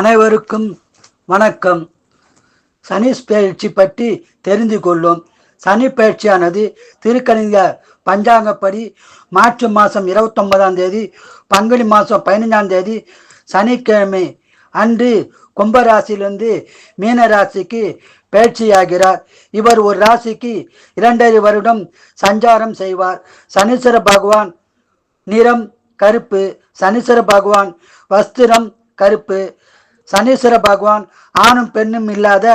அனைவருக்கும் வணக்கம். சனி பயிற்சி பற்றி தெரிந்து கொள்ளும் சனி பயிற்சியானது திருக்கணித பஞ்சாங்கப்படி மார்ச் மாதம் இருபத்தொன்பதாம் தேதி பங்குனி மாதம் பதினஞ்சாம் தேதி சனிக்கிழமை அன்று கும்பராசியிலிருந்து மீன ராசிக்கு பயிற்சியாகிறார். இவர் ஒரு ராசிக்கு இரண்டரை வருடம் சஞ்சாரம் செய்வார். சனீஸ்வர பகவான் நிறம் கருப்பு சனீஸ்வர பகவான் வஸ்திரம் கருப்பு சனீஸ்வர பகவான் ஆணும் பெண்ணும் இல்லாத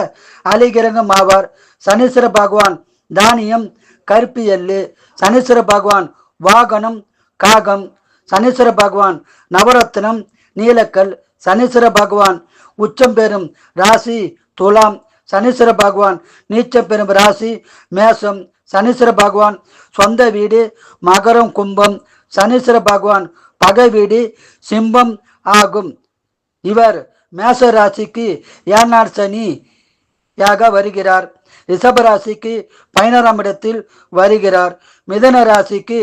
அலிகிரகம் ஆவார். சனீஸ்வர பகவான் தானியம் கருப்பு எள்ளு. சனீஸ்வர பகவான் வாகனம் காகம். சனீஸ்வர பகவான் நவரத்னம் நீலக்கல். சனீஸ்வர பகவான் உச்சம் பெறும் ராசி துலாம். சனீஸ்வர பகவான் நீச்சம் பெறும் ராசி மேசம். சனீஸ்வர பகவான் சொந்த வீடு மகரம் கும்பம். சனீஸ்வர பகவான் பகை வீடு சிம்பம் ஆகும். இவர் மேச ராசிக்கு ஏனார் சனி யாக வருகிறார். ரிஷப ராசிக்கு இடத்தில் வருகிறார். மிதன ராசிக்கு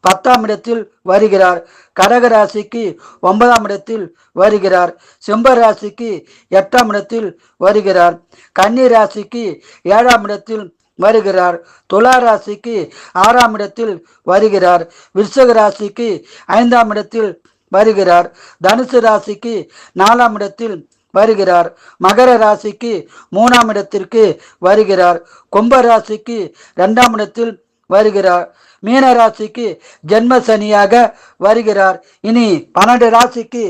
பத்தாம் இடத்தில் வருகிறார். கடக ராசிக்கு ஒன்பதாம் இடத்தில் வருகிறார். சிம்ப ராசிக்கு எட்டாம் இடத்தில் வருகிறார். கன்னி ராசிக்கு ஏழாம் இடத்தில் வருகிறார். துலா ராசிக்கு ஆறாம் இடத்தில் வருகிறார். விருஷக ராசிக்கு ஐந்தாம் இடத்தில் வருகிறார். தனுசு ராசிக்கு நாலாம் இடத்தில் வருகிறார். மகர ராசிக்கு மூணாம் இடத்திற்கு வருகிறார். கும்ப ராசிக்கு இரண்டாம் இடத்தில் வருகிறார். மீன ராசிக்கு ஜென்ம சனியாக வருகிறார். இனி பன்னெண்டு ராசிக்கு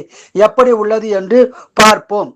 எப்படி உள்ளது என்று பார்ப்போம்.